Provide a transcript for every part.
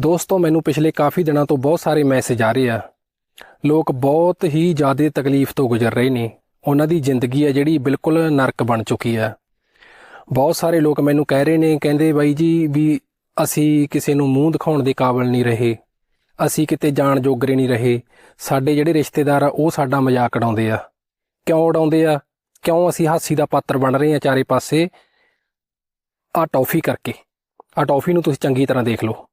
ਦੋਸਤੋ, ਮੈਨੂੰ ਪਿਛਲੇ ਕਾਫੀ ਦਿਨਾਂ ਤੋਂ ਬਹੁਤ ਸਾਰੇ ਮੈਸੇਜ ਆ ਰਹੇ ਆ। ਲੋਕ ਬਹੁਤ ਹੀ ਜ਼ਿਆਦਾ ਤਕਲੀਫ ਤੋਂ ਗੁਜ਼ਰ ਰਹੇ ਨੇ। ਉਹਨਾਂ ਦੀ ਜ਼ਿੰਦਗੀ ਹੈ ਜਿਹੜੀ ਬਿਲਕੁਲ ਨਰਕ ਬਣ ਚੁੱਕੀ ਆ ਬਹੁਤ ਸਾਰੇ ਲੋਕ ਮੈਨੂੰ ਕਹਿ ਰਹੇ ਨੇ, ਕਹਿੰਦੇ ਬਾਈ ਜੀ ਵੀ ਅਸੀਂ ਕਿਸੇ ਨੂੰ ਮੂੰਹ ਦਿਖਾਉਣ ਦੇ ਕਾਬਿਲ ਨਹੀਂ ਰਹੇ। ਅਸੀਂ ਕਿਤੇ ਜਾਣ ਜੋਗਰੇ ਨਹੀਂ ਰਹੇ। ਸਾਡੇ ਜਿਹੜੇ ਰਿਸ਼ਤੇਦਾਰ ਆ, ਉਹ ਸਾਡਾ ਮਜ਼ਾਕ ਉਡਾਉਂਦੇ ਆ। ਕਿਉਂ ਉਡਾਉਂਦੇ ਆ? ਕਿਉਂ ਅਸੀਂ ਹਾਸੀ ਦਾ ਪਾਤਰ ਬਣ ਰਹੇ ਆ ਚਾਰੇ ਪਾਸੇ? ਆ ਟੌਫੀ ਕਰਕੇ। ਆ ਟੌਫੀ ਨੂੰ ਤੁਸੀਂ ਚੰਗੀ ਤਰ੍ਹਾਂ ਦੇਖ ਲਓ।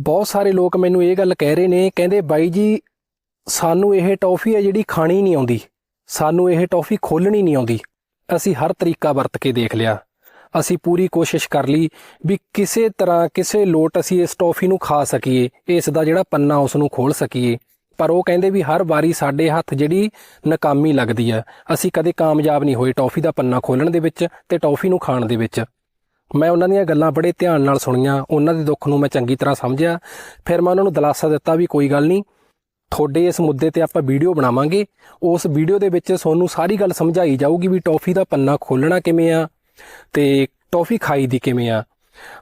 ਬਹੁਤ ਸਾਰੇ ਲੋਕ ਮੈਨੂੰ ਇਹ ਗੱਲ ਕਹਿ ਰਹੇ ਨੇ, ਕਹਿੰਦੇ ਬਾਈ ਜੀ, ਸਾਨੂੰ ਇਹ ਟੌਫੀ ਹੈ ਜਿਹੜੀ ਖਾਣੀ ਨਹੀਂ ਆਉਂਦੀ। ਸਾਨੂੰ ਇਹ ਟੌਫੀ ਖੋਲਣੀ ਨਹੀਂ ਆਉਂਦੀ। ਅਸੀਂ ਹਰ ਤਰੀਕਾ ਵਰਤ ਕੇ ਦੇਖ ਲਿਆ। ਅਸੀਂ ਪੂਰੀ ਕੋਸ਼ਿਸ਼ ਕਰ ਲਈ ਵੀ ਕਿਸੇ ਤਰ੍ਹਾਂ ਕਿਸੇ ਲੋਟ ਅਸੀਂ ਇਸ ਟੌਫੀ ਨੂੰ ਖਾ ਸਕੀਏ, ਇਸ ਦਾ ਜਿਹੜਾ ਪੰਨਾ ਉਸ ਨੂੰ ਖੋਲ ਸਕੀਏ। ਪਰ ਉਹ ਕਹਿੰਦੇ ਵੀ ਹਰ ਵਾਰੀ ਸਾਡੇ ਹੱਥ ਜਿਹੜੀ ਨਾਕਾਮੀ ਲੱਗਦੀ ਆ, ਅਸੀਂ ਕਦੇ ਕਾਮਯਾਬ ਨਹੀਂ ਹੋਏ ਟੌਫੀ ਦਾ ਪੰਨਾ ਖੋਲਣ ਦੇ ਵਿੱਚ ਤੇ ਟੌਫੀ ਨੂੰ ਖਾਣ ਦੇ ਵਿੱਚ। ਮੈਂ ਉਹਨਾਂ ਦੀਆਂ ਗੱਲਾਂ ਬੜੇ ਧਿਆਨ ਨਾਲ ਸੁਣੀਆਂ, ਉਹਨਾਂ ਦੇ ਦੁੱਖ ਨੂੰ ਮੈਂ ਚੰਗੀ ਤਰ੍ਹਾਂ ਸਮਝਿਆ। ਫਿਰ ਮੈਂ ਉਹਨਾਂ ਨੂੰ ਦਿਲਾਸਾ ਦਿੱਤਾ ਵੀ ਕੋਈ ਗੱਲ ਨਹੀਂ, ਤੁਹਾਡੇ ਇਸ ਮੁੱਦੇ ਤੇ ਆਪਾਂ ਵੀਡੀਓ ਬਣਾਵਾਂਗੇ। ਉਸ ਵੀਡੀਓ ਦੇ ਵਿੱਚ ਤੁਹਾਨੂੰ ਸਾਰੀ ਗੱਲ ਸਮਝਾਈ ਜਾਊਗੀ ਵੀ ਟੌਫੀ ਦਾ ਪੰਨਾ ਖੋਲਣਾ ਕਿਵੇਂ ਆ ਤੇ ਟੌਫੀ ਖਾਈ ਦੀ ਕਿਵੇਂ ਆ।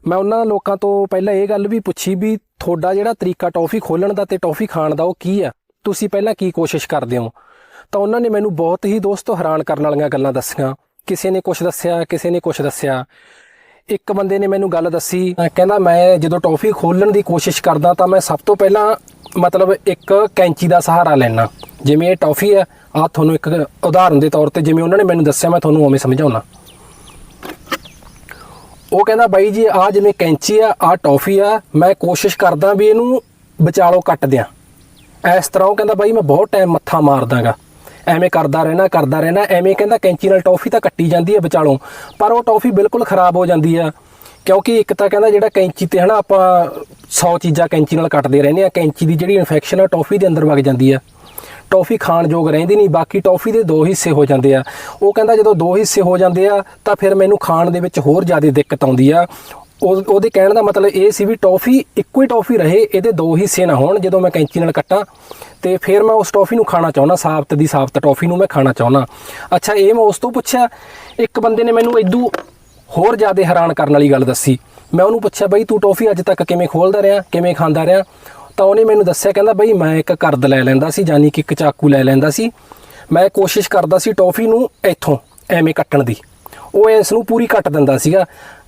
ਮੈਂ ਉਹਨਾਂ ਲੋਕਾਂ ਤੋਂ ਪਹਿਲਾਂ ਇਹ ਗੱਲ ਵੀ ਪੁੱਛੀ ਵੀ ਤੁਹਾਡਾ ਜਿਹੜਾ ਤਰੀਕਾ ਟੌਫੀ ਖੋਲਣ ਦਾ ਤੇ ਟੌਫੀ ਖਾਣ ਦਾ ਉਹ ਕੀ ਆ? ਤੁਸੀਂ ਪਹਿਲਾਂ ਕੀ ਕੋਸ਼ਿਸ਼ ਕਰਦੇ ਹੋ? ਤਾਂ ਉਹਨਾਂ ਨੇ ਮੈਨੂੰ ਬਹੁਤ ਹੀ ਦੋਸਤੋ ਹੈਰਾਨ ਕਰਨ ਵਾਲੀਆਂ ਗੱਲਾਂ ਦੱਸੀਆਂ। ਕਿਸੇ ਨੇ ਕੁਝ ਦੱਸਿਆ, ਕਿਸੇ ਨੇ ਕੁਝ ਦੱਸਿਆ। ਇੱਕ ਬੰਦੇ ਨੇ ਮੈਨੂੰ ਗੱਲ ਦੱਸੀ ਕਹਿੰਦਾ ਮੈਂ ਜਦੋਂ ਟੌਫੀ ਖੋਲਣ ਦੀ ਕੋਸ਼ਿਸ਼ ਕਰਦਾ ਤਾਂ ਮੈਂ ਸਭ ਤੋਂ ਪਹਿਲਾਂ ਮਤਲਬ ਇੱਕ ਕੈਂਚੀ ਦਾ ਸਹਾਰਾ ਲੈਣਾ ਜਿਵੇਂ ਇਹ ਟੌਫੀ ਹੈ ਆ ਤੁਹਾਨੂੰ ਇੱਕ ਉਦਾਹਰਨ ਦੇ ਤੌਰ ਤੇ ਜਿਵੇਂ ਉਹਨਾਂ ਨੇ ਮੈਨੂੰ ਦੱਸਿਆ, ਮੈਂ ਤੁਹਾਨੂੰ ਉਵੇਂ ਸਮਝਾਉਣਾ ਉਹ ਕਹਿੰਦਾ, ਬਾਈ ਜੀ ਆ ਜਿਵੇਂ ਕੈਂਚੀ ਆ ਆ ਟੌਫੀ ਆ ਮੈਂ ਕੋਸ਼ਿਸ਼ ਕਰਦਾ ਵੀ ਇਹਨੂੰ ਵਿਚਾਲੋ ਕੱਟ ਦਿਆਂ। ਇਸ ਤਰ੍ਹਾਂ ਉਹ ਕਹਿੰਦਾ, ਬਾਈ, ਮੈਂ ਬਹੁਤ ਟਾਈਮ ਮੱਥਾ ਮਾਰਦਾਗਾ। ਐਵੇਂ ਕਰਦਾ ਰਹਿਣਾ ਕਰਦਾ ਰਹਿਣਾ, ਐਵੇਂ ਕਹਿੰਦਾ ਕੈਂਚੀ ਨਾਲ ਟੌਫੀ ਤਾਂ ਕੱਟੀ ਜਾਂਦੀ ਹੈ ਵਿਚਾਲੋਂ। ਪਰ ਉਹ ਟੌਫੀ ਬਿਲਕੁਲ ਖਰਾਬ ਹੋ ਜਾਂਦੀ ਆ। ਕਿਉਂਕਿ ਇੱਕ ਤਾਂ ਕਹਿੰਦਾ ਜਿਹੜਾ ਕੈਂਚੀ ਤੇ ਹਨਾ ਆਪਾਂ 100 ਚੀਜ਼ਾਂ ਕੈਂਚੀ ਨਾਲ ਕੱਟਦੇ ਰਹਿੰਦੇ ਆ, ਕੈਂਚੀ ਦੀ ਜਿਹੜੀ ਇਨਫੈਕਸ਼ਨ ਆ, ਟੌਫੀ ਦੇ ਅੰਦਰ ਵਗ ਜਾਂਦੀ ਆ। ਟੌਫੀ ਖਾਣ ਯੋਗ ਰਹਿੰਦੀ ਨਹੀਂ, ਬਾਕੀ ਟੌਫੀ ਦੇ ਦੋ ਹਿੱਸੇ ਹੋ ਜਾਂਦੇ ਆ। ਉਹ ਕਹਿੰਦਾ ਜਦੋਂ ਦੋ ਹਿੱਸੇ ਹੋ ਜਾਂਦੇ ਆ, ਤਾਂ ਫਿਰ ਮੈਨੂੰ ਖਾਣ ਦੇ ਵਿੱਚ ਹੋਰ ਜ਼ਿਆਦਾ ਦਿੱਕਤ ਆਉਂਦੀ ਆ। ਉਹਦੇ ਕਹਿਣ ਦਾ ਮਤਲਬ ਇਹ ਸੀ ਵੀ ਟੌਫੀ ਇੱਕੋ ਹੀ ਟੌਫੀ ਰਹੇ, ਇਹਦੇ ਦੋ ਹਿੱਸੇ ਨਾ ਹੋਣ, ਜਦੋਂ ਮੈਂ ਕੈਂਚੀ ਨਾਲ ਕੱਟਾਂ। ਤੇ ਫਿਰ ਮੈਂ ਉਸ ਟੌਫੀ ਨੂੰ ਖਾਣਾ ਚਾਹੁੰਦਾ, ਸਾਬਤ ਦੀ ਸਾਬਤ ਟੌਫੀ ਨੂੰ ਮੈਂ ਖਾਣਾ ਚਾਹੁੰਦਾ। ਅੱਛਾ, ਇਹ ਮੈਂ ਉਸ ਤੋਂ ਪੁੱਛਿਆ, ਇੱਕ ਬੰਦੇ ਨੇ ਮੈਨੂੰ ਇਦੂ ਹੋਰ ਜ਼ਿਆਦਾ ਹੈਰਾਨ ਕਰਨ ਵਾਲੀ ਗੱਲ ਦੱਸੀ। ਮੈਂ ਉਹਨੂੰ ਪੁੱਛਿਆ, ਬਈ ਤੂੰ ਟੌਫੀ ਅੱਜ ਤੱਕ ਕਿਵੇਂ ਖੋਲਦਾ ਰਿਹਾ, ਕਿਵੇਂ ਖਾਂਦਾ ਰਿਹਾ? ਤਾਂ ਉਹਨੇ ਮੈਨੂੰ ਦੱਸਿਆ, ਕਹਿੰਦਾ, ਬਈ ਮੈਂ ਇੱਕ ਕਰਦ ਲੈ ਲੈਂਦਾ ਸੀ, ਯਾਨੀ ਕਿ ਇੱਕ ਚਾਕੂ ਲੈ ਲੈਂਦਾ ਸੀ। ਮੈਂ ਕੋਸ਼ਿਸ਼ ਕਰਦਾ ਸੀ ਟੌਫੀ ਨੂੰ ਇੱਥੋਂ ਐਵੇਂ ਕੱਟਣ ਦੀ। ਉਹ ਇਸ ਨੂੰ ਪੂਰੀ ਕੱਟ ਦਿੰਦਾ ਸੀਗਾ।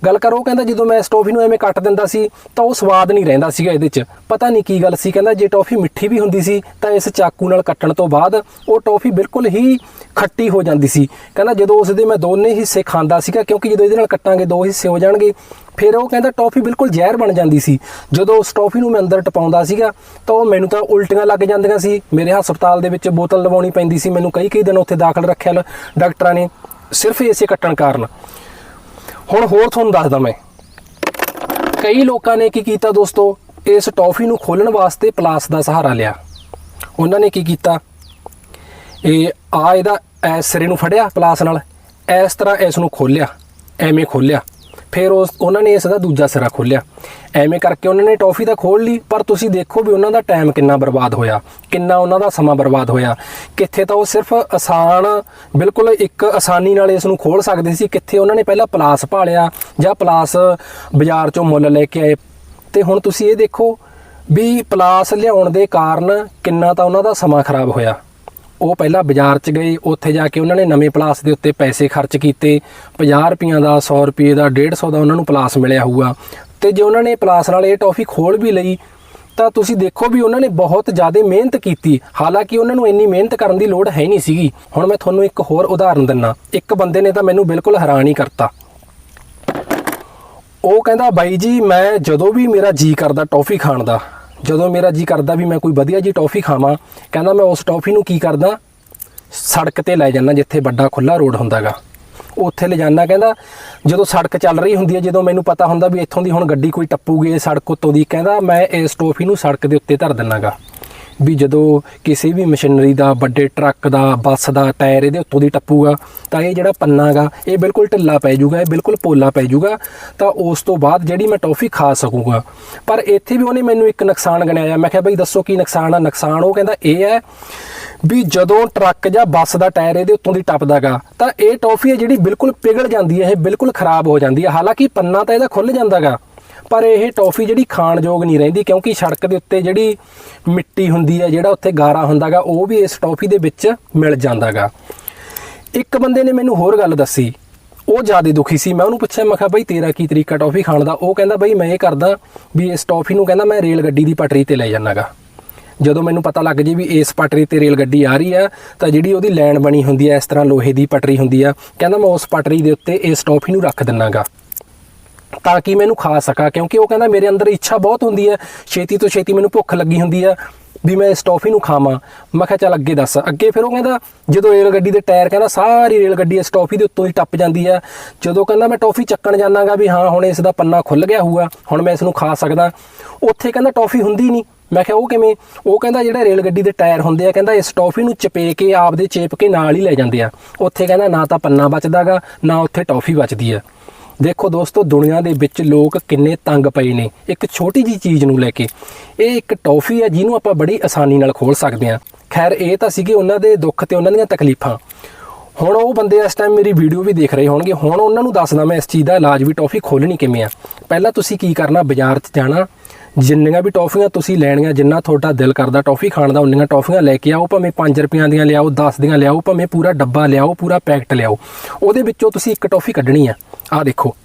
ਗੱਲ ਕਰ, ਉਹ ਕਹਿੰਦਾ ਜਦੋਂ ਮੈਂ ਇਸ ਟੌਫੀ ਨੂੰ ਐਵੇਂ ਕੱਟ ਦਿੰਦਾ ਸੀ, ਤਾਂ ਉਹ ਸਵਾਦ ਨਹੀਂ ਰਹਿੰਦਾ ਸੀਗਾ ਇਹਦੇ 'ਚ। ਪਤਾ ਨਹੀਂ ਕੀ ਗੱਲ ਸੀ, ਕਹਿੰਦਾ ਜੇ ਟੌਫੀ ਮਿੱਠੀ ਵੀ ਹੁੰਦੀ ਸੀ, ਤਾਂ ਇਸ ਚਾਕੂ ਨਾਲ ਕੱਟਣ ਤੋਂ ਬਾਅਦ ਉਹ ਟੌਫੀ ਬਿਲਕੁਲ ਹੀ ਖੱਟੀ ਹੋ ਜਾਂਦੀ ਸੀ। ਕਹਿੰਦਾ ਜਦੋਂ ਉਸ ਦੇ ਮੈਂ ਦੋਨੇ ਹਿੱਸੇ ਖਾਂਦਾ ਸੀਗਾ, ਕਿਉਂਕਿ ਜਦੋਂ ਇਹਦੇ ਨਾਲ ਕੱਟਾਂਗੇ, ਦੋ ਹਿੱਸੇ ਹੋ ਜਾਣਗੇ। ਫਿਰ ਉਹ ਕਹਿੰਦਾ ਟੌਫੀ ਬਿਲਕੁਲ ਜ਼ਹਿਰ ਬਣ ਜਾਂਦੀ ਸੀ। ਜਦੋਂ ਉਸ ਟੌਫੀ ਨੂੰ ਮੈਂ ਅੰਦਰ ਟਪਾਉਂਦਾ ਸੀਗਾ, ਤਾਂ ਉਹ ਮੈਨੂੰ ਤਾਂ ਉਲਟੀਆਂ ਲੱਗ ਜਾਂਦੀਆਂ ਸੀ। ਮੇਰੇ ਹਸਪਤਾਲ ਦੇ ਵਿੱਚ ਬੋਤਲ ਲਵਾਉਣੀ ਪੈਂਦੀ ਸੀ, ਮੈਨੂੰ ਕਈ ਕਈ ਦਿਨ ਉੱਥੇ ਦਾਖਲ ਰੱਖਿਆ ਡਾਕਟਰਾਂ ਨੇ। ਸਿਰਫ ਇਸੇ ਕੱਟਣ ਕਾਰਨ। ਹੁਣ ਹੋਰ ਤੁਹਾਨੂੰ ਦੱਸਦਾ ਮੈਂ। ਕਈ ਲੋਕਾਂ ਨੇ ਕੀ ਕੀਤਾ ਦੋਸਤੋ, ਇਸ ਟੌਫੀ ਨੂੰ ਖੋਲਣ ਵਾਸਤੇ ਪਲਾਸ ਦਾ ਸਹਾਰਾ ਲਿਆ। ਉਹਨਾਂ ਨੇ ਕੀ ਕੀਤਾ? ਇਹ ਆ ਇਹਦਾ ਐਸ ਸਿਰੇ ਨੂੰ ਫੜਿਆ ਪਲਾਸ ਨਾਲ। ਇਸ ਤਰ੍ਹਾਂ ਇਸ ਨੂੰ ਖੋਲਿਆ ਐਵੇਂ ਖੋਲਿਆ ਫਿਰ ਉਸ, ਉਹਨਾਂ ਨੇ ਇਸ ਦਾ ਦੂਜਾ ਸਿਰਾ ਖੋਲਿਆ ਐਵੇਂ ਕਰਕੇ ਉਹਨਾਂ ਨੇ ਟੌਫੀ ਤਾਂ ਖੋਲ ਲਈ, ਪਰ ਤੁਸੀਂ ਦੇਖੋ ਵੀ ਉਹਨਾਂ ਦਾ ਟਾਈਮ ਕਿੰਨਾ ਬਰਬਾਦ ਹੋਇਆ, ਕਿੰਨਾ ਉਹਨਾਂ ਦਾ ਸਮਾਂ ਬਰਬਾਦ ਹੋਇਆ। ਕਿੱਥੇ ਤਾਂ ਉਹ ਸਿਰਫ ਆਸਾਨ, ਬਿਲਕੁਲ ਇੱਕ ਆਸਾਨੀ ਨਾਲ ਇਸ ਨੂੰ ਖੋਲ ਸਕਦੇ ਸੀ, ਕਿੱਥੇ ਉਹਨਾਂ ਨੇ ਪਹਿਲਾਂ ਪਲਾਸ ਭਾਲਿਆ ਜਾਂ ਪਲਾਸ ਬਾਜ਼ਾਰ ਚੋਂ ਮੁੱਲ ਲੈ ਕੇ ਆਏ। ਤੇ ਹੁਣ ਤੁਸੀਂ ਇਹ ਦੇਖੋ ਵੀ ਪਲਾਸ ਲਿਆਉਣ ਦੇ ਕਾਰਨ ਕਿੰਨਾ ਤਾਂ ਉਹਨਾਂ ਦਾ ਸਮਾਂ ਖਰਾਬ ਹੋਇਆ। ਉਹ ਪਹਿਲਾਂ ਬਾਜ਼ਾਰ 'ਚ ਗਏ, ਉੱਥੇ ਜਾ ਕੇ ਉਹਨਾਂ ਨੇ ਨਵੇਂ ਪਲਾਸ ਦੇ ਉੱਤੇ ਪੈਸੇ ਖਰਚ ਕੀਤੇ। 50 ਰੁਪਈਆਂ ਦਾ 100 ਰੁਪਏ ਦਾ 150 ਦਾ ਉਹਨਾਂ ਨੂੰ ਪਲਾਸ ਮਿਲਿਆ ਹੋਊਗਾ। ਤੇ ਜੇ ਉਹਨਾਂ ਨੇ ਪਲਾਸ ਨਾਲ ਇਹ ਟੌਫੀ ਖੋਲ ਵੀ ਲਈ, ਤਾਂ ਤੁਸੀਂ ਦੇਖੋ ਵੀ ਉਹਨਾਂ ਨੇ ਬਹੁਤ ਜ਼ਿਆਦਾ ਮਿਹਨਤ ਕੀਤੀ। ਹਾਲਾਂਕਿ ਉਹਨਾਂ ਨੂੰ ਇੰਨੀ ਮਿਹਨਤ ਕਰਨ ਦੀ ਲੋੜ ਹੈ ਨਹੀਂ ਸੀਗੀ। ਹੁਣ ਮੈਂ ਤੁਹਾਨੂੰ ਇੱਕ ਹੋਰ ਉਦਾਹਰਨ ਦਿੰਨਾ। ਇੱਕ ਬੰਦੇ ਨੇ ਤਾਂ ਮੈਨੂੰ ਬਿਲਕੁਲ ਹੈਰਾਨ ਹੀ ਕਰਤਾ। ਉਹ ਕਹਿੰਦਾ, ਬਾਈ ਜੀ, ਮੈਂ ਜਦੋਂ ਵੀ ਮੇਰਾ ਜੀ ਕਰਦਾ ਟੌਫੀ ਖਾਣ ਦਾ ਜਦੋਂ ਮੇਰਾ ਜੀ ਕਰਦਾ ਵੀ ਮੈਂ ਕੋਈ ਵਧੀਆ ਜੀ ਟੌਫੀ ਖਾਵਾਂ, ਕਹਿੰਦਾ ਮੈਂ ਉਸ ਟੌਫੀ ਨੂੰ ਕੀ ਕਰਦਾ? ਸੜਕ ਤੇ ਲੈ ਜਾਂਦਾ ਜਿੱਥੇ ਵੱਡਾ ਖੁੱਲਾ ਰੋਡ ਹੁੰਦਾਗਾ। ਉੱਥੇ ਲੈ ਜਾਂਦਾ, ਕਹਿੰਦਾ ਜਦੋਂ ਸੜਕ ਚੱਲ ਰਹੀ ਹੁੰਦੀ ਹੈ, ਜਦੋਂ ਮੈਨੂੰ ਪਤਾ ਹੁੰਦਾ ਵੀ ਇੱਥੋਂ ਦੀ ਹੁਣ ਗੱਡੀ ਕੋਈ ਟੱਪੂਗੀ, ਸੜਕ ਉੱਤੋਂ ਦੀ, ਕਹਿੰਦਾ ਮੈਂ ਇਸ ਟੌਫੀ ਨੂੰ ਸੜਕ ਦੇ ਉੱਤੇ ਧਰ ਦਿੰਨਾਗਾ। ਵੀ ਜਦੋਂ ਕਿਸੇ ਵੀ ਮਸ਼ੀਨਰੀ ਦਾ, ਵੱਡੇ ਟਰੱਕ ਦਾ, ਬੱਸ ਦਾ ਟਾਇਰ ਇਹਦੇ ਉੱਤੋਂ ਦੀ ਟੱਪੂਗਾ, ਤਾਂ ਇਹ ਜਿਹੜਾ ਪੰਨਾ ਗਾ ਇਹ ਬਿਲਕੁਲ ਢਿੱਲਾ ਪੈ ਜਾਊਗਾ, ਇਹ ਬਿਲਕੁਲ ਪੋਲਾ ਪੈ ਜਾਊਗਾ, ਤਾਂ ਉਸ ਤੋਂ ਬਾਅਦ ਜਿਹੜੀ ਮੈਂ ਟੌਫੀ ਖਾ ਸਕੂੰਗਾ। ਪਰ ਇੱਥੇ ਵੀ ਉਹਨੇ ਮੈਨੂੰ ਇੱਕ ਨੁਕਸਾਨ ਗਣਾਇਆ ਮੈਂ ਕਿਹਾ ਬਈ ਦੱਸੋ ਕੀ ਨੁਕਸਾਨ ਆ? ਨੁਕਸਾਨ ਉਹ ਕਹਿੰਦਾ ਇਹ ਹੈ ਵੀ ਜਦੋਂ ਟਰੱਕ ਜਾਂ ਬੱਸ ਦਾ ਟਾਇਰ ਇਹਦੇ ਉੱਤੋਂ ਦੀ ਟੱਪਦਾਗਾ, ਤਾਂ ਇਹ ਟੌਫੀ ਹੈ ਜਿਹੜੀ ਬਿਲਕੁਲ ਪਿਘਲ ਜਾਂਦੀ ਹੈ, ਇਹ ਬਿਲਕੁਲ ਖਰਾਬ ਹੋ ਜਾਂਦੀ ਹੈ। ਹਾਲਾਂਕਿ ਪੰਨਾ ਤਾਂ ਇਹਦਾ ਖੁੱਲ ਜਾਂਦਾਗਾ। ਪਰ ਇਹ ਟੌਫੀ ਜਿਹੜੀ ਖਾਣਯੋਗ ਨਹੀਂ ਰਹਿੰਦੀ, ਕਿਉਂਕਿ ਸੜਕ ਦੇ ਉੱਤੇ ਜਿਹੜੀ ਮਿੱਟੀ ਹੁੰਦੀ ਹੈ, ਜਿਹੜਾ ਉੱਥੇ ਗਾਰਾ ਹੁੰਦਾਗਾ, ਉਹ ਵੀ ਇਸ ਟੌਫੀ ਦੇ ਵਿੱਚ ਮਿਲ ਜਾਂਦਾਗਾ। ਇੱਕ ਬੰਦੇ ਨੇ ਮੈਨੂੰ ਹੋਰ ਗੱਲ ਦੱਸੀ। ਉਹ ਜ਼ਿਆਦਾ ਦੁਖੀ ਸੀ। ਮੈਂ ਉਹਨੂੰ ਪੁੱਛਿਆ, ਮੈਂ ਕਿਹਾ, ਬਈ ਤੇਰਾ ਕੀ ਤਰੀਕਾ ਟੌਫੀ ਖਾਣ ਦਾ? ਉਹ ਕਹਿੰਦਾ, ਬਈ ਮੈਂ ਇਹ ਕਰਦਾ ਵੀ ਇਸ ਟੌਫੀ ਨੂੰ ਕਹਿੰਦਾ ਮੈਂ ਰੇਲ ਗੱਡੀ ਦੀ ਪਟਰੀ ਤੇ ਲੈ ਜਾਣਾਗਾ ਜਦੋਂ ਮੈਨੂੰ ਪਤਾ ਲੱਗ ਜੇ ਵੀ ਇਸ ਪਟਰੀ ਤੇ ਰੇਲ ਗੱਡੀ ਆ ਰਹੀ ਆ, ਤਾਂ ਜਿਹੜੀ ਉਹਦੀ ਲਾਈਨ ਬਣੀ ਹੁੰਦੀ ਹੈ ਇਸ ਤਰ੍ਹਾਂ ਲੋਹੇ ਦੀ ਪਟਰੀ ਹੁੰਦੀ ਆ, ਕਹਿੰਦਾ ਮੈਂ ਉਸ ਪਟਰੀ ਦੇ ਉੱਤੇ ਇਸ ਟੌਫੀ ਨੂੰ ਰੱਖ ਦਿੰਨਾਗਾ ਤਾਂ ਕਿ ਮੈਨੂੰ ਖਾ ਸਕਾਂ, ਕਿਉਂਕਿ ਉਹ ਕਹਿੰਦਾ ਮੇਰੇ ਅੰਦਰ ਇੱਛਾ ਬਹੁਤ ਹੁੰਦੀ ਹੈ। ਛੇਤੀ ਤੋਂ ਛੇਤੀ ਮੈਨੂੰ ਭੁੱਖ ਲੱਗੀ ਹੁੰਦੀ ਹੈ ਵੀ ਮੈਂ ਇਸ ਟੌਫੀ ਨੂੰ ਖਾਵਾਂ। ਮੈਂ ਕਿਹਾ, ਚੱਲ ਅੱਗੇ ਦੱਸ। ਅੱਗੇ ਫਿਰ ਉਹ ਕਹਿੰਦਾ, ਜਦੋਂ ਰੇਲ ਗੱਡੀ ਦੇ ਟਾਇਰ ਕਹਿੰਦਾ, ਸਾਰੀ ਰੇਲ ਗੱਡੀ ਇਸ ਟੌਫੀ ਦੇ ਉੱਤੋਂ ਹੀ ਟੱਪ ਜਾਂਦੀ ਆ ਜਦੋਂ ਕਹਿੰਦਾ, ਮੈਂ ਟੌਫੀ ਚੱਕਣ ਜਾਣਾਗਾ ਵੀ ਹਾਂ, ਹੁਣ ਇਸ ਦਾ ਪੰਨਾ ਖੁੱਲ ਗਿਆ ਹੋਊਗਾ, ਹੁਣ ਮੈਂ ਇਸ ਨੂੰ ਖਾ ਸਕਦਾ। ਉੱਥੇ ਕਹਿੰਦਾ, ਟੌਫੀ ਹੁੰਦੀ ਨਹੀਂ। ਮੈਂ ਕਿਹਾ, ਉਹ ਕਿਵੇਂ? ਉਹ ਕਹਿੰਦਾ, ਜਿਹੜਾ ਰੇਲ ਗੱਡੀ ਦੇ ਟਾਇਰ ਹੁੰਦੇ ਆ, ਕਹਿੰਦਾ, ਇਸ ਟੌਫੀ ਨੂੰ ਚਪੇ ਕੇ ਆਪਦੇ ਚੇਪ ਕੇ ਨਾਲ ਹੀ ਲੈ ਜਾਂਦੇ ਆ। ਉੱਥੇ ਕਹਿੰਦਾ, ਨਾ ਤਾਂ ਪੰਨਾ ਬਚਦਾਗਾ, ਨਾ ਉੱਥੇ ਟੌਫੀ ਬਚਦੀ ਆ ਦੇਖੋ ਦੋਸਤੋ, ਦੁਨੀਆ ਦੇ ਵਿੱਚ ਲੋਕ ਕਿੰਨੇ ਤੰਗ ਪਏ ਨੇ। ਇੱਕ ਛੋਟੀ ਜੀ ਚੀਜ਼ ਨੂੰ ਲੈ ਕੇ। ਇਹ ਇੱਕ ਟੌਫੀ ਹੈ, ਜਿਹਨੂੰ ਆਪਾਂ ਬੜੀ ਆਸਾਨੀ ਨਾਲ ਖੋਲ ਸਕਦੇ ਹਾਂ। ਖੈਰ, ਇਹ ਤਾਂ ਸੀਗੇ ਉਹਨਾਂ ਦੇ ਦੁੱਖ ਤੇ ਉਹਨਾਂ ਦੀਆਂ ਤਕਲੀਫਾਂ। ਹੁਣ ਉਹ ਬੰਦੇ ਇਸ ਟਾਈਮ ਮੇਰੀ ਵੀਡੀਓ ਵੀ ਦੇਖ ਰਹੇ ਹੋਣਗੇ। ਹੁਣ ਉਹਨਾਂ ਨੂੰ ਦੱਸਦਾ ਮੈਂ ਇਸ ਚੀਜ਼ ਦਾ ਇਲਾਜ ਵੀ ਟੌਫੀ ਖੋਲਣੀ ਕਿਵੇਂ ਆ। ਪਹਿਲਾਂ ਤੁਸੀਂ ਕੀ ਕਰਨਾ? ਬਾਜ਼ਾਰ 'ਚ ਜਾਣਾ। ਜਿੰਨੀਆਂ ਵੀ ਟੌਫੀਆਂ ਤੁਸੀਂ ਲੈਣੀਆਂ, ਜਿੰਨਾ ਤੁਹਾਡਾ ਦਿਲ ਕਰਦਾ ਟੌਫੀ ਖਾਣ ਦਾ, ਉਨੀਆਂ ਟੌਫੀਆਂ ਲੈ ਕੇ ਆਓ। ਭਾਵੇਂ 5 ਰੁਪਈਆਂ ਦੀਆਂ ਲਿਆਓ 10 ਦੀਆਂ ਲਿਆਓ, ਭਾਵੇਂ ਪੂਰਾ ਡੱਬਾ ਲਿਆਓ, ਪੂਰਾ ਪੈਕਟ ਲਿਆਓ। ਉਹਦੇ ਵਿੱਚੋਂ ਤੁਸੀਂ ਇੱਕ ਟੌਫੀ ਕੱਢਣੀ ਆ। ਆਹ ਦੇਖੋ।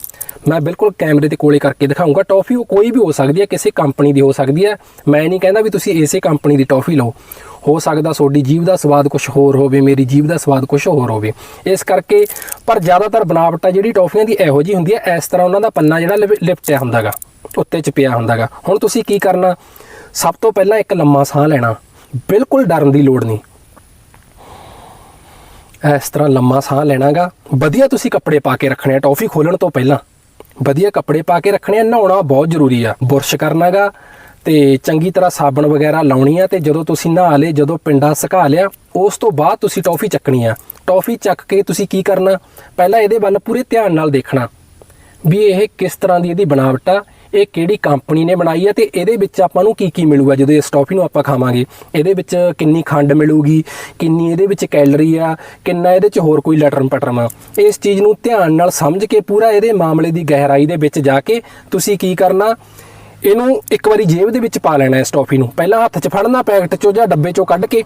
ਮੈਂ ਬਿਲਕੁਲ ਕੈਮਰੇ ਦੇ ਕੋਲੇ ਕਰਕੇ ਦਿਖਾਉਂਗਾ। ਟੌਫੀ ਉਹ ਕੋਈ ਵੀ ਹੋ ਸਕਦੀ ਹੈ, ਕਿਸੇ ਕੰਪਨੀ ਦੀ ਹੋ ਸਕਦੀ ਹੈ। ਮੈਂ ਨਹੀਂ ਕਹਿੰਦਾ ਵੀ ਤੁਸੀਂ ਇਸੇ ਕੰਪਨੀ ਦੀ ਟੌਫੀ ਲਓ। ਹੋ ਸਕਦਾ ਤੁਹਾਡੀ ਜੀਭ ਦਾ ਸਵਾਦ ਕੁਝ ਹੋਰ ਹੋਵੇ, ਮੇਰੀ ਜੀਭ ਦਾ ਸਵਾਦ ਕੁਝ ਹੋਰ ਹੋਵੇ। ਇਸ ਕਰਕੇ ਪਰ ਜ਼ਿਆਦਾਤਰ ਬਣਾਵਟ ਆ ਜਿਹੜੀ ਟੌਫੀਆਂ ਦੀ ਇਹੋ ਜੀ ਹੁੰਦੀ ਹੈ, ਇਸ ਤਰ੍ਹਾਂ ਉਹਨਾਂ ਦਾ ਪੰਨਾ ਜਿਹੜਾ ਲਿਪ- ਲਿਪਟਿਆ ਹੁੰਦਾਗਾ, ਉੱਤੇ ਚ ਚਪਿਆ ਹੁੰਦਾਗਾ। ਹੁਣ ਤੁਸੀਂ ਕੀ ਕਰਨਾ? ਸਭ ਤੋਂ ਪਹਿਲਾਂ ਇੱਕ ਲੰਮਾ ਸਾਹ ਲੈਣਾ। ਬਿਲਕੁਲ ਡਰਨ ਦੀ ਲੋੜ ਨਹੀਂ। ਇਸ ਤਰ੍ਹਾਂ ਲੰਮਾ ਸਾਹ ਲੈਣਾਗਾ। ਵਧੀਆ ਤੁਸੀਂ ਕੱਪੜੇ ਪਾ ਕੇ ਰੱਖਣੇ ਆ, ਟੌਫੀ ਖੋਲਣ ਤੋਂ ਪਹਿਲਾਂ। ਵਧੀਆ ਕੱਪੜੇ ਪਾ ਕੇ ਰੱਖਣੇ ਆ, ਨਹਾਉਣਾ ਬਹੁਤ ਜ਼ਰੂਰੀ ਆ। ਬੁਰਸ਼ ਕਰਨਾਗਾ ਤੇ ਚੰਗੀ ਤਰ੍ਹਾਂ ਸਾਬਣ ਵਗੈਰਾ ਲਾਉਣੀ ਆ ਤੇ ਜਦੋਂ ਤੁਸੀਂ ਨਹਾ ਲੇ ਜਦੋਂ ਪਿੰਡਾ ਸੁਕਾ ਲਿਆ, ਉਸ ਤੋਂ ਬਾਅਦ ਤੁਸੀਂ ਟੌਫੀ ਚੱਕਣੀ ਆ। ਟੌਫੀ ਚੱਕ ਕੇ ਤੁਸੀਂ ਕੀ ਕਰਨਾ? ਪਹਿਲਾਂ ਇਹਦੇ ਵੱਲ ਪੂਰੇ ਧਿਆਨ ਨਾਲ ਦੇਖਣਾ ਵੀ ਇਹ ਕਿਸ ਤਰ੍ਹਾਂ ਦੀ ਇਹਦੀ ਬਣਾਵਟ ਆ, ਇਹ ਕਿਹੜੀ ਕੰਪਨੀ ਨੇ ਬਣਾਈ ਹੈ ਤੇ ਇਹਦੇ ਵਿੱਚ ਆਪਾਂ ਨੂੰ ਕੀ ਕੀ ਮਿਲੂਗਾ ਜਦੋਂ ਇਸ ਟੌਫੀ ਨੂੰ ਆਪਾਂ ਖਾਵਾਂਗੇ। ਇਹਦੇ ਵਿੱਚ ਕਿੰਨੀ ਖੰਡ ਮਿਲੂਗੀ, ਕਿੰਨੀ ਇਹਦੇ ਵਿੱਚ ਕੈਲਰੀ ਆ, ਕਿੰਨਾ ਇਹਦੇ 'ਚ ਹੋਰ ਕੋਈ ਲਟਰਮ ਪਟਰਮ ਆ। ਇਸ ਚੀਜ਼ ਨੂੰ ਧਿਆਨ ਨਾਲ ਸਮਝ ਕੇ ਪੂਰਾ ਇਹਦੇ ਮਾਮਲੇ ਦੀ ਗਹਿਰਾਈ ਦੇ ਵਿੱਚ ਜਾ ਕੇ ਤੁਸੀਂ ਕੀ ਕਰਨਾ ਇਹਨੂੰ ਇੱਕ ਵਾਰੀ ਜੇਬ ਦੇ ਵਿੱਚ ਪਾ ਲੈਣਾ ਇਸ ਟੌਫੀ ਨੂੰ। ਪਹਿਲਾਂ ਹੱਥ 'ਚ ਫੜਨਾ, ਪੈਕਟ 'ਚੋਂ ਜਾਂ ਡੱਬੇ 'ਚੋਂ ਕੱਢ ਕੇ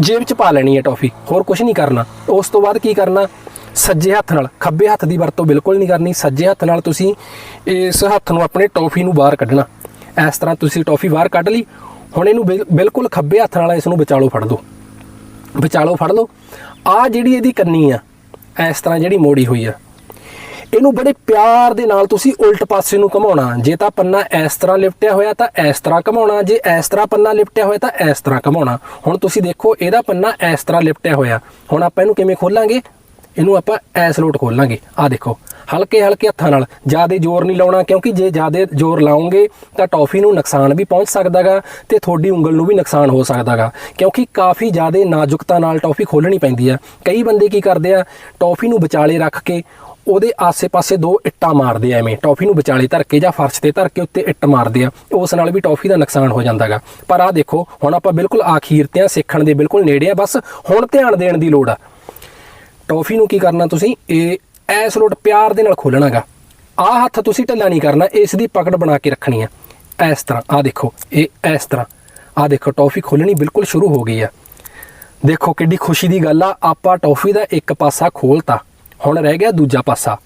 ਜੇਬ 'ਚ ਪਾ ਲੈਣੀ ਹੈ ਟੌਫੀ। ਹੋਰ ਕੁਝ ਨਹੀਂ ਕਰਨਾ। ਉਸ ਤੋਂ ਬਾਅਦ ਕੀ ਕਰਨਾ? ਸੱਜੇ ਹੱਥ ਨਾਲ, ਖੱਬੇ ਹੱਥ ਦੀ ਵਰਤੋਂ ਬਿਲਕੁਲ ਨਹੀਂ ਕਰਨੀ। ਸੱਜੇ ਹੱਥ ਨਾਲ ਤੁਸੀਂ ਇਸ ਹੱਥ ਨੂੰ ਆਪਣੇ ਟੌਫੀ ਨੂੰ ਬਾਹਰ ਕੱਢਣਾ। ਇਸ ਤਰ੍ਹਾਂ ਤੁਸੀਂ ਟੌਫੀ ਬਾਹਰ ਕੱਢ ਲਈ। ਹੁਣ ਇਹਨੂੰ ਬਿਲ- ਬਿਲਕੁਲ ਖੱਬੇ ਹੱਥ ਨਾਲ ਇਸ ਨੂੰ ਵਿਚਾਲੋ ਫੜ ਦਿਓ ਵਿਚਾਲੋ ਫੜ ਲਓ। ਆ ਜਿਹੜੀ ਇਹਦੀ ਕੰਨੀ ਆ, ਇਸ ਤਰ੍ਹਾਂ ਜਿਹੜੀ ਮੋੜੀ ਹੋਈ ਆ ਇਹਨੂੰ ਬੜੇ ਪਿਆਰ ਦੇ ਨਾਲ ਤੁਸੀਂ ਉਲਟ ਪਾਸੇ ਨੂੰ ਘਮਾਉਣਾ। ਜੇ ਤਾਂ ਪੰਨਾ ਇਸ ਤਰ੍ਹਾਂ ਲਿਪਟਿਆ ਹੋਇਆ ਤਾਂ ਇਸ ਤਰ੍ਹਾਂ ਘਮਾਉਣਾ। ਜੇ ਇਸ ਤਰ੍ਹਾਂ ਪੰਨਾ ਲਿਪਟਿਆ ਹੋਇਆ ਤਾਂ ਇਸ ਤਰ੍ਹਾਂ ਘਮਾਉਣਾ। ਹੁਣ ਤੁਸੀਂ ਦੇਖੋ, ਇਹਦਾ ਪੰਨਾ ਇਸ ਤਰ੍ਹਾਂ ਲਿਪਟਿਆ ਹੋਇਆ। ਹੁਣ ਆਪਾਂ ਇਹਨੂੰ ਕਿਵੇਂ ਖੋਲਾਂਗੇ? ਇਹਨੂੰ ਆਪਾਂ ਐਸ ਲੋਟ ਖੋਲਾਂਗੇ। ਆ ਦੇਖੋ, ਹਲਕੇ ਹਲਕੇ ਹੱਥਾਂ ਨਾਲ। ਜ਼ਿਆਦਾ ਜ਼ੋਰ ਨਹੀਂ ਲਾਉਣਾ, ਕਿਉਂਕਿ ਜੇ ਜ਼ਿਆਦਾ ਜ਼ੋਰ ਲਾਉਂਗੇ ਤਾਂ ਟੌਫੀ ਨੂੰ ਨੁਕਸਾਨ ਵੀ ਪਹੁੰਚ ਸਕਦਾਗਾ ਤੇ ਤੁਹਾਡੀ ਉਂਗਲ ਨੂੰ ਵੀ ਨੁਕਸਾਨ ਹੋ ਸਕਦਾਗਾ। ਕਿਉਂਕਿ ਕਾਫੀ ਜ਼ਿਆਦਾ ਨਾਜ਼ੁਕਤਾ ਨਾਲ ਟੌਫੀ ਖੋਲਣੀ ਪੈਂਦੀ ਆ। ਕਈ ਬੰਦੇ ਕੀ ਕਰਦੇ ਆ, ਟੌਫੀ ਨੂੰ ਵਿਚਾਲੇ ਰੱਖ ਕੇ ਉਹਦੇ ਆਸੇ-ਪਾਸੇ ਦੋ ਇੱਟਾਂ ਮਾਰਦੇ ਆ ਐਵੇਂ। ਟੌਫੀ ਨੂੰ ਵਿਚਾਲੇ ਧਰ ਕੇ ਜਾਂ ਫਰਸ਼ ਤੇ ਧਰ ਕੇ ਉੱਤੇ ਇੱਟ ਮਾਰਦੇ ਆ। ਉਸ ਨਾਲ ਵੀ ਟੌਫੀ ਦਾ ਨੁਕਸਾਨ ਹੋ ਜਾਂਦਾਗਾ ਪਰ ਆਹ ਦੇਖੋ, ਹੁਣ ਆਪਾਂ ਬਿਲਕੁਲ ਆਖੀਰ ਤੇ ਆ, ਸਿੱਖਣ ਦੇ ਬਿਲਕੁਲ ਨੇੜੇ ਆ। ਬਸ ਹੁਣ ਧਿਆਨ ਦੇਣ ਦੀ ਲੋੜ ਆ। ਟੌਫੀ ਨੂੰ ਕੀ ਕਰਨਾ ਤੁਸੀਂ? ਇਹ ਐਸ ਲੋਟ ਪਿਆਰ ਦੇ ਨਾਲ ਖੋਲਣਾਗਾ ਆਹ ਹੱਥ ਤੁਸੀਂ ਢਿੱਲਾ ਨਹੀਂ ਕਰਨਾ, ਇਸ ਦੀ ਪਕੜ ਬਣਾ ਕੇ ਰੱਖਣੀ ਆ। ਇਸ ਤਰ੍ਹਾਂ, ਆਹ ਦੇਖੋ, ਇਹ ਇਸ ਤਰ੍ਹਾਂ। ਆਹ ਦੇਖੋ, ਟੌਫੀ ਖੋਲਣੀ ਬਿਲਕੁਲ ਸ਼ੁਰੂ ਹੋ ਗਈ ਆ। ਦੇਖੋ ਕਿੱਡੀ ਖੁਸ਼ੀ ਦੀ ਗੱਲ ਆ, ਆਪਾਂ ਟੌਫੀ ਦਾ ਇੱਕ ਪਾਸਾ ਖੋਲਤਾ ਹੁਣ ਰਹਿ ਗਿਆ ਦੂਜਾ ਪਾਸਾ।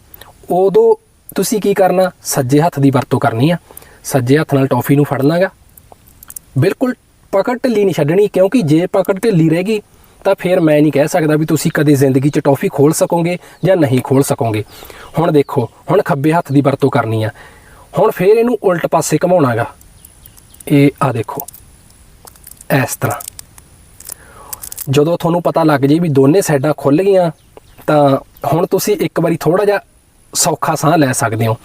ਉਦੋਂ ਤੁਸੀਂ ਕੀ ਕਰਨਾ? ਸੱਜੇ ਹੱਥ ਦੀ ਵਰਤੋਂ ਕਰਨੀ ਆ। ਸੱਜੇ ਹੱਥ ਨਾਲ ਟੌਫੀ ਨੂੰ ਫੜਨਾਗਾ ਬਿਲਕੁਲ ਪਕੜ ਢਿੱਲੀ ਨਹੀਂ ਛੱਡਣੀ, ਕਿਉਂਕਿ ਜੇ ਪਕੜ ਢਿੱਲੀ ਰਹਿ ਗਈ, ਤਾਂ ਫਿਰ ਮੈਂ ਨਹੀਂ ਕਹਿ ਸਕਦਾ ਵੀ ਤੁਸੀਂ ਕਦੇ ਜ਼ਿੰਦਗੀ 'ਚ ਟੌਫੀ ਖੋਲ ਸਕੋਗੇ ਜਾਂ ਨਹੀਂ ਖੋਲ ਸਕੋਗੇ। ਹੁਣ ਦੇਖੋ, ਹੁਣ ਖੱਬੇ ਹੱਥ ਦੀ ਵਰਤੋਂ ਕਰਨੀ ਆ। ਹੁਣ ਫਿਰ ਇਹਨੂੰ ਉਲਟ ਪਾਸੇ ਘਮਾਉਣਾਗਾ। ਇਹ ਆ ਦੇਖੋ, ਇਸ ਤਰ੍ਹਾਂ। ਜਦੋਂ ਤੁਹਾਨੂੰ ਪਤਾ ਲੱਗ ਜੇ ਵੀ ਦੋਨੇ ਸਾਈਡਾਂ ਖੁੱਲ ਗਈਆਂ ਤਾਂ ਹੁਣ ਤੁਸੀਂ ਇੱਕ ਵਾਰੀ ਥੋੜਾ ਜਿਹਾ ਸੌਖਾ ਸਾਹ ਲੈ ਸਕਦੇ ਹੋ।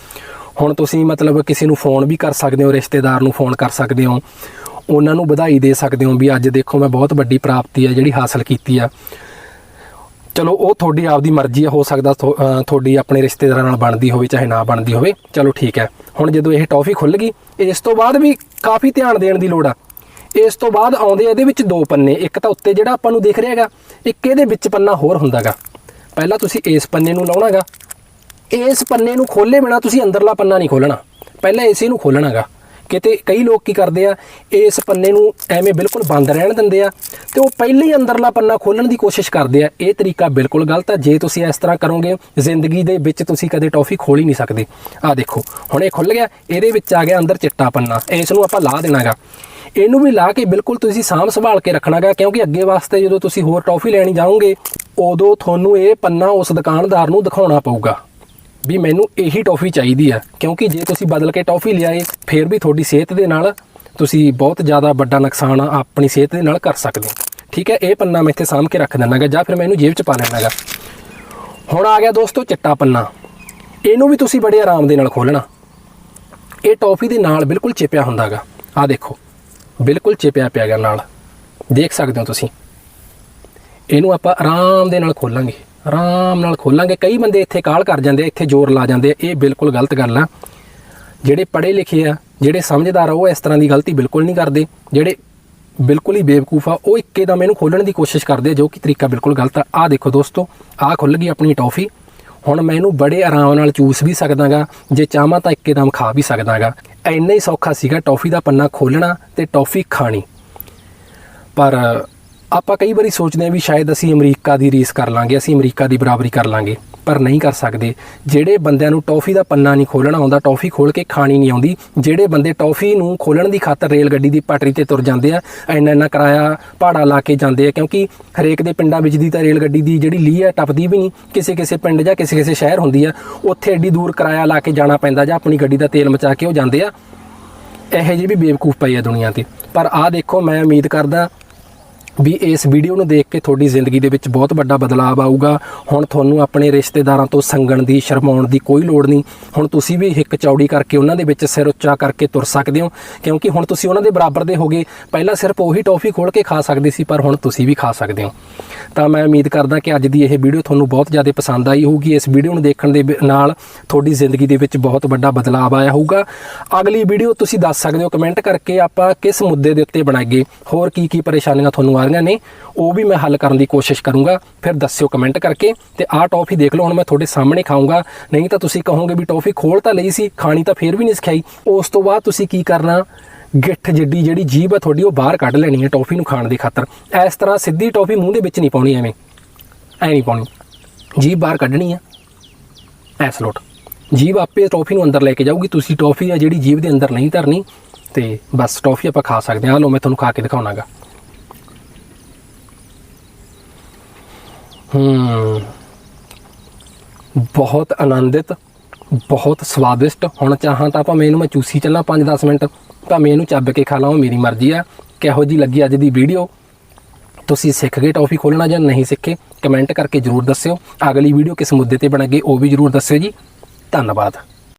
ਹੁਣ ਤੁਸੀਂ ਮਤਲਬ ਕਿਸੇ ਨੂੰ ਫੋਨ ਵੀ ਕਰ ਸਕਦੇ ਹੋ, ਰਿਸ਼ਤੇਦਾਰ ਨੂੰ ਫੋਨ ਕਰ ਸਕਦੇ ਹੋ। ਉਹਨਾਂ ਨੂੰ ਵਧਾਈ ਦੇ ਸਕਦੇ ਹੋ ਵੀ ਅੱਜ ਦੇਖੋ ਮੈਂ ਬਹੁਤ ਵੱਡੀ ਪ੍ਰਾਪਤੀ ਹੈ ਜਿਹੜੀ ਹਾਸਲ ਕੀਤੀ ਆ। ਚਲੋ, ਉਹ ਤੁਹਾਡੀ ਆਪਦੀ ਮਰਜ਼ੀ ਆ ਹੋ ਸਕਦਾ ਥੋ- ਤੁਹਾਡੀ ਆਪਣੇ ਰਿਸ਼ਤੇਦਾਰਾਂ ਨਾਲ ਬਣਦੀ ਹੋਵੇ, ਚਾਹੇ ਨਾ ਬਣਦੀ ਹੋਵੇ। ਚਲੋ ਠੀਕ ਹੈ। ਹੁਣ ਜਦੋਂ ਇਹ ਟੌਫੀ ਖੁੱਲ ਗਈ, ਇਸ ਤੋਂ ਬਾਅਦ ਵੀ ਕਾਫੀ ਧਿਆਨ ਦੇਣ ਦੀ ਲੋੜ ਆ। ਇਸ ਤੋਂ ਬਾਅਦ ਆਉਂਦੇ ਇਹਦੇ ਵਿੱਚ ਦੋ ਪੰਨੇ। ਇੱਕ ਤਾਂ ਉੱਤੇ ਜਿਹੜਾ ਆਪਾਂ ਨੂੰ ਦਿਖ ਰਿਹਾ ਹੈਗਾ, ਇੱਕ ਇਹਦੇ ਵਿੱਚ ਪੰਨਾ ਹੋਰ ਹੁੰਦਾਗਾ। ਪਹਿਲਾਂ ਤੁਸੀਂ ਇਸ ਪੰਨੇ ਨੂੰ ਲਾਉਣਾਗਾ। ਇਸ ਪੰਨੇ ਨੂੰ ਖੋਲੇ ਬਿਨਾ ਤੁਸੀਂ ਅੰਦਰਲਾ ਪੰਨਾ ਨਹੀਂ ਖੋਲਣਾ। ਪਹਿਲਾਂ ਇਸੇ ਨੂੰ ਖੋਲਣਾਗਾ। ਕਿਤੇ ਕਈ ਲੋਕ ਕੀ ਕਰਦੇ ਆ, ਇਸ ਪੰਨੇ ਨੂੰ ਐਵੇਂ ਬਿਲਕੁਲ ਬੰਦ ਰਹਿਣ ਦਿੰਦੇ ਆ ਤੇ ਉਹ ਪਹਿਲੇ ਹੀ ਅੰਦਰਲਾ ਪੰਨਾ ਖੋਲਣ ਦੀ ਕੋਸ਼ਿਸ਼ ਕਰਦੇ ਆ। ਇਹ ਤਰੀਕਾ ਬਿਲਕੁਲ ਗਲਤ ਆ। ਜੇ ਤੁਸੀਂ ਇਸ ਤਰ੍ਹਾਂ ਕਰੋਗੇ, ਜ਼ਿੰਦਗੀ ਦੇ ਵਿੱਚ ਤੁਸੀਂ ਕਦੇ ਟੌਫੀ ਖੋਲ ਹੀ ਨਹੀਂ ਸਕਦੇ। ਆ ਦੇਖੋ, ਹੁਣ ਇਹ ਖੁੱਲ ਗਿਆ, ਇਹਦੇ ਵਿੱਚ ਆ ਗਿਆ ਅੰਦਰ ਚਿੱਟਾ ਪੰਨਾ। ਇਸ ਨੂੰ ਆਪਾਂ ਲਾ ਦੇਣਾਗਾ। ਇਹਨੂੰ ਵੀ ਲਾ ਕੇ ਬਿਲਕੁਲ ਤੁਸੀਂ ਸਾਂਭ ਸੰਭਾਲ ਕੇ ਰੱਖਣਾਗਾ, ਕਿਉਂਕਿ ਅੱਗੇ ਵਾਸਤੇ ਜਦੋਂ ਤੁਸੀਂ ਹੋਰ ਟੌਫੀ ਲੈਣੀ ਜਾਓਗੇ ਉਦੋਂ ਤੁਹਾਨੂੰ ਇਹ ਪੰਨਾ ਉਸ ਦੁਕਾਨਦਾਰ ਨੂੰ ਦਿਖਾਉਣਾ ਪਊਗਾ ਵੀ ਮੈਨੂੰ ਇਹੀ ਟੌਫੀ ਚਾਹੀਦੀ ਆ ਕਿਉਂਕਿ ਜੇ ਤੁਸੀਂ ਬਦਲ ਕੇ ਟੌਫੀ ਲਿਆਏ, ਫਿਰ ਵੀ ਤੁਹਾਡੀ ਸਿਹਤ ਦੇ ਨਾਲ ਤੁਸੀਂ ਬਹੁਤ ਜ਼ਿਆਦਾ ਵੱਡਾ ਨੁਕਸਾਨ ਆਪਣੀ ਸਿਹਤ ਦੇ ਨਾਲ ਕਰ ਸਕਦੇ ਹੋ। ਠੀਕ ਹੈ, ਇਹ ਪੰਨਾ ਮੈਂ ਇੱਥੇ ਸਾਂਭ ਕੇ ਰੱਖ ਦਿੰਨਾਗਾ ਜਾਂ ਫਿਰ ਮੈਂ ਇਹਨੂੰ ਜੇਬ 'ਚ ਪਾ ਲੈਣਾਗਾ ਹੁਣ ਆ ਗਿਆ ਦੋਸਤੋ ਚਿੱਟਾ ਪੰਨਾ। ਇਹਨੂੰ ਵੀ ਤੁਸੀਂ ਬੜੇ ਆਰਾਮ ਦੇ ਨਾਲ ਖੋਲਣਾ ਇਹ ਟੌਫੀ ਦੇ ਨਾਲ ਬਿਲਕੁਲ ਚਿਪਿਆ ਹੁੰਦਾਗਾ ਆ ਦੇਖੋ, ਬਿਲਕੁਲ ਚਿਪਿਆ ਪਿਆ ਗਾ ਨਾਲ। ਦੇਖ ਸਕਦੇ ਹੋ ਤੁਸੀਂ। ਇਹਨੂੰ ਆਪਾਂ ਆਰਾਮ ਦੇ ਨਾਲ ਖੋਲਾਂਗੇ। ਆਰਾਮ ਨਾਲ ਖੋਲਾਂਗੇ। ਕਈ ਬੰਦੇ ਇੱਥੇ ਕਾਲ ਕਰ ਜਾਂਦੇ ਆ, ਇੱਥੇ ਜ਼ੋਰ ਲਾ ਜਾਂਦੇ ਆ। ਇਹ ਬਿਲਕੁਲ ਗਲਤ ਗੱਲ ਆ। ਜਿਹੜੇ ਪੜ੍ਹੇ ਲਿਖੇ ਆ ਜਿਹੜੇ ਸਮਝਦਾਰ ਆ ਉਹ ਇਸ ਤਰ੍ਹਾਂ ਦੀ ਗਲਤੀ ਬਿਲਕੁਲ ਨਹੀਂ ਕਰਦੇ। ਜਿਹੜੇ ਬਿਲਕੁਲ ਹੀ ਬੇਵਕੂਫ ਆ ਉਹ ਇੱਕੇ ਦਮ ਇਹਨੂੰ ਖੋਲਣ ਦੀ ਕੋਸ਼ਿਸ਼ ਕਰਦੇ ਆ ਜੋ ਕਿ ਤਰੀਕਾ ਬਿਲਕੁਲ ਗਲਤ ਆ। ਆਹ ਦੇਖੋ ਦੋਸਤੋ ਆਹ ਖੁੱਲ ਗਈ ਆਪਣੀ ਟੌਫੀ। ਹੁਣ ਮੈਂ ਇਹਨੂੰ ਬੜੇ ਆਰਾਮ ਨਾਲ ਚੂਸ ਵੀ ਸਕਦਾਗਾ। ਜੇ ਚਾਹਾਂ ਤਾਂ ਇੱਕੇ ਦਮ ਖਾ ਵੀ ਸਕਦਾਗਾ। ਇੰਨਾ ਹੀ ਸੌਖਾ ਸੀਗਾ ਟੌਫੀ ਦਾ ਪੰਨਾ ਖੋਲਣਾ ਤੇ ਟੌਫੀ ਖਾਣੀ। ਪਰ ਆਪਾਂ ਕਈ ਵਾਰੀ ਸੋਚਦੇ ਹਾਂ ਵੀ ਸ਼ਾਇਦ ਅਸੀਂ ਅਮਰੀਕਾ ਦੀ ਰੀਸ ਕਰ ਲਾਂਗੇ, ਅਸੀਂ ਅਮਰੀਕਾ ਦੀ ਬਰਾਬਰੀ ਕਰ ਲਾਂਗੇ, ਪਰ ਨਹੀਂ ਕਰ ਸਕਦੇ। ਜਿਹੜੇ ਬੰਦਿਆਂ ਨੂੰ ਟੌਫੀ ਦਾ ਪੰਨਾ ਨਹੀਂ ਖੋਲਣਾ ਆਉਂਦਾ, ਟੌਫੀ ਖੋਲ ਕੇ ਖਾਣੀ ਨਹੀਂ ਆਉਂਦੀ, ਜਿਹੜੇ ਬੰਦੇ ਟੌਫੀ ਨੂੰ ਖੋਲਣ ਦੀ ਖਾਤਰ ਰੇਲ ਗੱਡੀ ਦੀ ਪਟਰੀ ਤੇ ਤੁਰ ਜਾਂਦੇ ਆ, ਇੰਨਾ ਇੰਨਾ ਕਿਰਾਇਆ ਭਾੜਾ ਲਾ ਕੇ ਜਾਂਦੇ ਆ, ਕਿਉਂਕਿ ਹਰੇਕ ਦੇ ਪਿੰਡਾਂ ਵਿੱਚ ਦੀ ਤਾਂ ਰੇਲ ਗੱਡੀ ਦੀ ਜਿਹੜੀ ਲੀਹ ਹੈ ਟੱਪਦੀ ਵੀ ਨਹੀਂ, ਕਿਸੇ ਕਿਸੇ ਪਿੰਡ ਜਾਂ ਕਿਸੇ ਕਿਸੇ ਸ਼ਹਿਰ ਹੁੰਦੀ ਆ, ਉੱਥੇ ਐਡੀ ਦੂਰ ਕਿਰਾਇਆ ਲਾ ਕੇ ਜਾਣਾ ਪੈਂਦਾ ਜਾਂ ਆਪਣੀ ਗੱਡੀ ਦਾ ਤੇਲ ਮਚਾ ਕੇ ਉਹ ਜਾਂਦੇ ਆ। ਇਹੋ ਜਿਹੇ ਵੀ ਬੇਵਕੂਫ ਪਈ ਆ ਦੁਨੀਆ ਤੇ। ਪਰ ਆਹ ਦੇਖੋ, ਮੈਂ ਉਮੀਦ ਕਰਦਾ ਵੀ ਇਸ ਵੀਡੀਓ ਨੂੰ ਦੇਖ ਕੇ ਤੁਹਾਡੀ ਜ਼ਿੰਦਗੀ ਦੇ ਵਿੱਚ ਬਹੁਤ ਵੱਡਾ ਬਦਲਾਅ ਆਊਗਾ। ਹੁਣ ਤੁਹਾਨੂੰ ਆਪਣੇ ਰਿਸ਼ਤੇਦਾਰਾਂ ਤੋਂ ਸੰਗਣ ਦੀ, ਸ਼ਰਮਾਉਣ ਦੀ ਕੋਈ ਲੋੜ ਨਹੀਂ। ਹੁਣ ਤੁਸੀਂ ਵੀ ਹਿੱਕ ਚੌੜੀ ਕਰਕੇ ਉਹਨਾਂ ਦੇ ਵਿੱਚ ਸਿਰ ਉੱਚਾ ਕਰਕੇ ਤੁਰ ਸਕਦੇ ਹੋ। ਕਿਉਂਕਿ ਹੁਣ ਤੁਸੀਂ ਉਹਨਾਂ ਦੇ ਬਰਾਬਰ ਦੇ ਹੋਗੇ। ਪਹਿਲਾਂ ਸਿਰਫ ਉਹੀ ਟੌਫੀ ਖੋਲ ਕੇ ਖਾ ਸਕਦੇ ਸੀ, ਪਰ ਹੁਣ ਤੁਸੀਂ ਵੀ ਖਾ ਸਕਦੇ ਹੋ। ਤਾਂ ਮੈਂ ਉਮੀਦ ਕਰਦਾ ਕਿ ਅੱਜ ਦੀ ਇਹ ਵੀਡੀਓ ਤੁਹਾਨੂੰ ਬਹੁਤ ਜ਼ਿਆਦਾ ਪਸੰਦ ਆਈ ਹੋਊਗੀ। ਇਸ ਵੀਡੀਓ ਨੂੰ ਦੇਖਣ ਦੇ ਬ- ਨਾਲ ਤੁਹਾਡੀ ਜ਼ਿੰਦਗੀ ਦੇ ਵਿੱਚ ਬਹੁਤ ਵੱਡਾ ਬਦਲਾਅ ਆਇਆ ਹੋਊਗਾ। ਅਗਲੀ ਵੀਡੀਓ ਤੁਸੀਂ ਦੱਸ ਸਕਦੇ ਹੋ, ਕਮੈਂਟ ਕਰਕੇ ਆਪਾਂ ਕਿਸ ਮੁੱਦੇ ਦੇ ਉੱਤੇ ਬਣਾਈਏ। ਹੋਰ ਕੀ ਕੀ ਪਰੇਸ਼ਾਨੀਆਂ ਤੁਹਾਨੂੰ ਆ ਨੇ, ਉਹ ਵੀ ਮੈਂ ਹੱਲ ਕਰਨ ਦੀ ਕੋਸ਼ਿਸ਼ ਕਰੂੰਗਾ। ਫਿਰ ਦੱਸਿਓ ਕਮੈਂਟ ਕਰਕੇ ਤੇ ਆਹ ਟੌਫੀ ਦੇਖ ਲਓ, ਹੁਣ ਮੈਂ ਤੁਹਾਡੇ ਸਾਹਮਣੇ ਖਾਊਂਗਾ। ਨਹੀਂ ਤਾਂ ਤੁਸੀਂ ਕਹੋਗੇ ਵੀ ਟੌਫੀ ਖੋਲ ਤਾਂ ਲਈ ਸੀ, ਖਾਣੀ ਤਾਂ ਫੇਰ ਵੀ ਨਹੀਂ ਸਿਖਾਈ। ਉਸ ਤੋਂ ਬਾਅਦ ਤੁਸੀਂ ਕੀ ਕਰਨਾ? ਗਿੱਠ ਜਿੱਡੀ ਜਿਹੜੀ ਜੀਭ ਹੈ ਤੁਹਾਡੀ, ਉਹ ਬਾਹਰ ਕੱਢ ਲੈਣੀ ਹੈ ਟੌਫੀ ਨੂੰ ਖਾਣ ਦੀ ਖਾਤਰ। ਇਸ ਤਰ੍ਹਾਂ ਸਿੱਧੀ ਟੌਫੀ ਮੂੰਹ ਦੇ ਵਿੱਚ ਨਹੀਂ ਪਾਉਣੀ ਐਵੇਂ। ਐ ਨਹੀਂ ਪਾਉਣੀ। ਜੀਭ ਬਾਹਰ ਕੱਢਣੀ ਆ। ਐਸ ਲੋਟ। ਜੀਭ ਆਪੇ ਟੌਫੀ ਨੂੰ ਅੰਦਰ ਲੈ ਕੇ ਜਾਊਗੀ। ਤੁਸੀਂ ਟੌਫੀ ਆ ਜਿਹੜੀ ਜੀਭ ਦੇ ਅੰਦਰ ਨਹੀਂ ਧਰਨੀ ਤੇ ਬਸ ਟੌਫੀ ਆਪਾਂ ਖਾ ਸਕਦੇ ਹਾਂ। ਲਓ, ਮੈਂ ਤੁਹਾਨੂੰ ਖਾ ਕੇ ਦਿਖਾਉਣਾਗਾ। ਹੂੰ। ਬਹੁਤ ਆਨੰਦਿਤ, ਬਹੁਤ ਸਵਾਦਿਸ਼ਟ। ਹੁਣ ਚਾਹਾਂ ਤਾਂ ਭਾਵੇਂ ਇਹਨੂੰ ਮੈਂ ਚੂਸੀ ਚੱਲਾਂ 5-10 ਮਿੰਟ, ਭਾਵੇਂ ਇਹਨੂੰ ਚੱਬ ਕੇ ਖਾ ਲਾਵਾਂ ਮੇਰੀ ਮਰਜ਼ੀ ਆ। ਕਿਹੋ ਜੀ ਲੱਗੀ ਅੱਜ ਦੀ ਵੀਡੀਓ? ਤੁਸੀਂ ਸਿੱਖ ਗਏ ਟੌਫੀ ਖੋਲਣਾ ਜਾਂ ਨਹੀਂ ਸਿੱਖੇ, ਕਮੈਂਟ ਕਰਕੇ ਜਰੂਰ ਦੱਸਿਓ। ਅਗਲੀ ਵੀਡੀਓ ਕਿਸ ਮੁੱਦੇ ਤੇ ਬਣਾਗੇ, ਉਹ ਵੀ ਜਰੂਰ ਦੱਸਿਓ ਜੀ। ਧੰਨਵਾਦ।